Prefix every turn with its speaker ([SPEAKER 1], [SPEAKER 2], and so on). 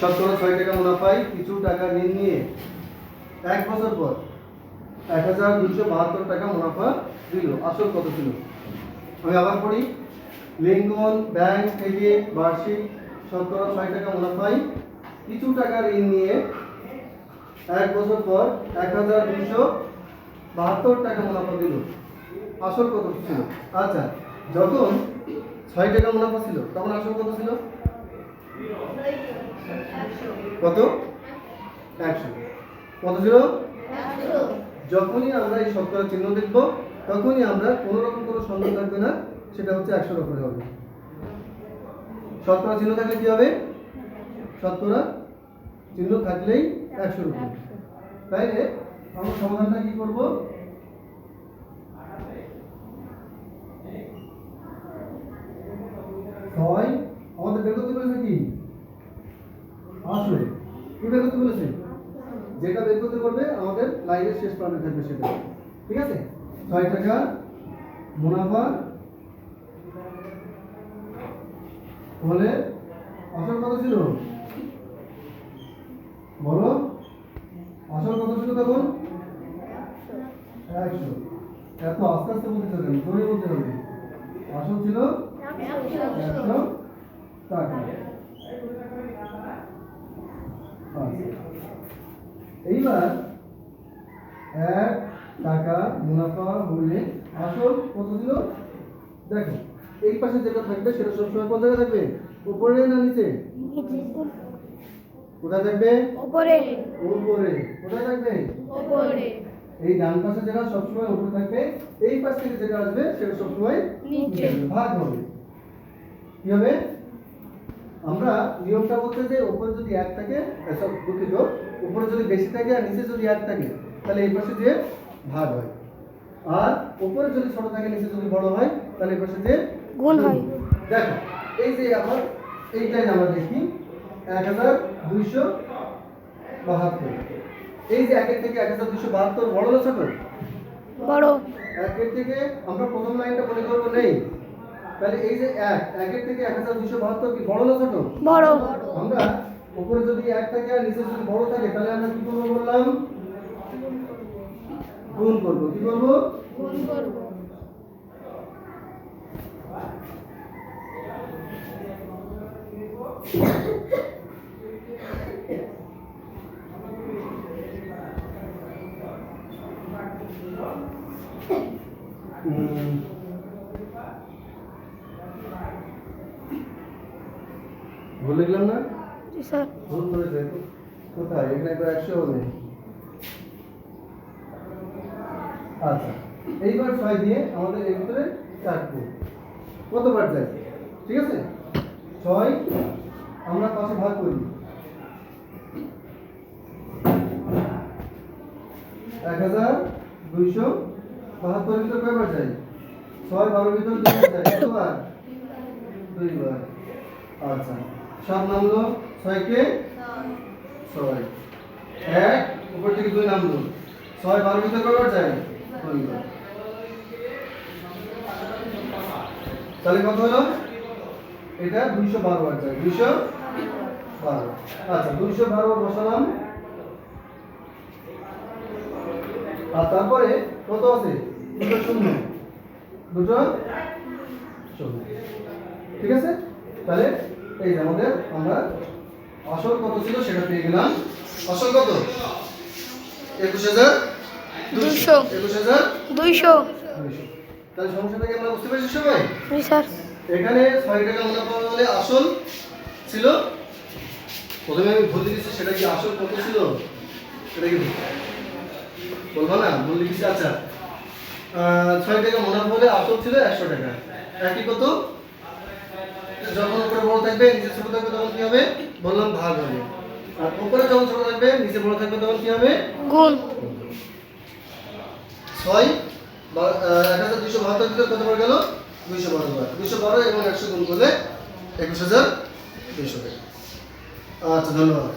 [SPEAKER 1] শতকরা ছয় টাকা মুনাফায় কিছু টাকা ঋণ নিয়ে এক বছর পর এক হাজার দুশো বাহাত্তর টাকা মুনাফা দিল। আসল কত ছিল? আমি আবার পড়ি। লিঙ্কন, ব্যাংক থেকে বার্ষিক শতকরা ছয় টাকা মুনাফায় কিছু টাকা ঋণ নিয়ে এক বছর পর এক হাজার দুশো বাহাত্তর টাকা মুনাফা দিল। আসল কত ছিল? আচ্ছা যখন ছয় টাকা মুনাফা ছিল, তখন আসল কত ছিল? কত? একশো। কত ছিল? যখনই আমরা এই শতকরা চিহ্ন দেখব তখনই আমরা কোনো রকম কোনো সন্দেহ থাকবে না সেটা হচ্ছে একশোর উপরে হবে। শতকরা চিহ্ন থাকলে কি হবে? শতকরা চিহ্ন থাকলেই একশোর উপরে। তাইলে আমরা সমাধানটা কি করব? ছয় আমাদের বের করতে বলেছে কি আসলে বের করতে বলেছে? যেটা বের করতে বলবে আমাদের লাইনের শেষ প্রান্তে থাকবে সেটা। ঠিক আছে? ছয় টাকা, মুনাফা হলে আসল কত ছিল? বলো। আসল কত ছিল তখন? একশো। এত আস্তে আস্তে বলতে চাবেন জোরে বলতে হবে। আসল ছিল? একশো টাকা। এইবার এক টাকা মুনাফা হলে আসল কত ছিল? দেখো এই পাশে যেটা থাকবে সেটা সবসময় কোন জায়গায় থাকবে? উপরে না নিচে? কোথায় থাকবে?
[SPEAKER 2] উপরে।
[SPEAKER 1] উপরে। কোথায় থাকবে?
[SPEAKER 2] উপরে।
[SPEAKER 1] এই ডান পাশে যেটা সবসময় উপরে থাকবে এই পাশ থেকে যেটা আসবে সেটা সবসময়
[SPEAKER 2] নিচে।
[SPEAKER 1] ভাগ হবে। কি হবে? আমরা নিয়মটা বলতে যে উপরে যদি এক থাকে সব দুঃখিত উপরে যদি বেশি থাকে আর নিচে যদি এক থাকে তাহলে এই পাশে যে ভাগ হয়। আর উপরে যদি ছোট থাকে নিচে যদি বড় হয় তাহলে এই পাশে যে
[SPEAKER 2] গুণ হয়।
[SPEAKER 1] দেখো এই যে আমার এইটাই আমরা দেখি এক হাজার দুইশো বাহাত্তর। এই যে একের থেকে এক হাজার দুইশো বাহাত্তর বড় না ছোট?
[SPEAKER 2] বড়।
[SPEAKER 1] একের থেকে আমরা প্রথম লাইনটা মনে করব নেই। তাহলে এই যে এক একের থেকে এক হাজার দুশো বাহাত্তর কি বড় না ছোট?
[SPEAKER 2] বড়।
[SPEAKER 1] আমরা উপরে যদি এক থাকে আর নিচে যদি বড় থাকে তাহলে আমরা কি করব বললাম? গুণ করব। কি করব?
[SPEAKER 2] গুণ করব।
[SPEAKER 1] ভুল লিখলাম না?
[SPEAKER 2] জি স্যার।
[SPEAKER 1] ভুল করেছে কোথায়? এখানে তো একশো হবে আচ্ছা এইবার ছয় দিয়ে আমাদের এর ভিতরে কাটবো কতবার যায়? ঠিক আছে? ছয় আমরা পাশে ভাগ করি। এক হাজার দুইশো বাহাত্তরের ভিতর কয়বার যায়? ছয় বারোর ভিতর দুইবার কতবার? দুইবার। আচ্ছা। সাত নামলো ছয়কে ছয়। এক, উপর থেকে দুই নামলো ছয় বারোর ভিতর কয়বার যায়? তাহলে কত হলো? এটা দুইশো বারো বার যায়। দুইশো বারো। আচ্ছা দুইশো বারো বসালাম। আর তারপরে কত আছে? দুটো শূন্য। দুটো শূন্য। ঠিক আছে? তাহলে এই যে আমাদের আমরা আসল কত ছিল সেটা পেয়ে গেলাম। আসল কত? একুশ হাজার
[SPEAKER 2] দুইশো।
[SPEAKER 1] একুশ হাজার
[SPEAKER 2] দুইশো।
[SPEAKER 1] তাহলে সমস্যাটা কি আমরা বুঝতে পেরেছি সবাই?
[SPEAKER 2] স্যার।
[SPEAKER 1] এখানে ছয় টাকা মুনাফা হলে আসল ছিল। প্রথমে আমি ভুল লিখেছি সেটা কি আসল কত ছিল? সেটা কি বলব? না ভুল লিখেছি আচ্ছা। ছয় টাকা মুনাফা হলে আসল ছিল একশো টাকা। একই কত? যখন উপরে বড় থাকবে নিচে ছোট থাকবে তখন কি হবে? বললাম ভাগ হবে। আর উপরে যখন ছোট থাকবে নিচে বড় থাকবে তখন কি হবে?
[SPEAKER 2] গুণ।
[SPEAKER 1] ছয় এক হাজার দুইশো বাহাত্তর ভিতরে কত বার গেল? দুইশো বারো বার। দুইশো বারো এবং একশো গুণ করলে একুশ হাজার দুইশো আচ্ছা ধন্যবাদ।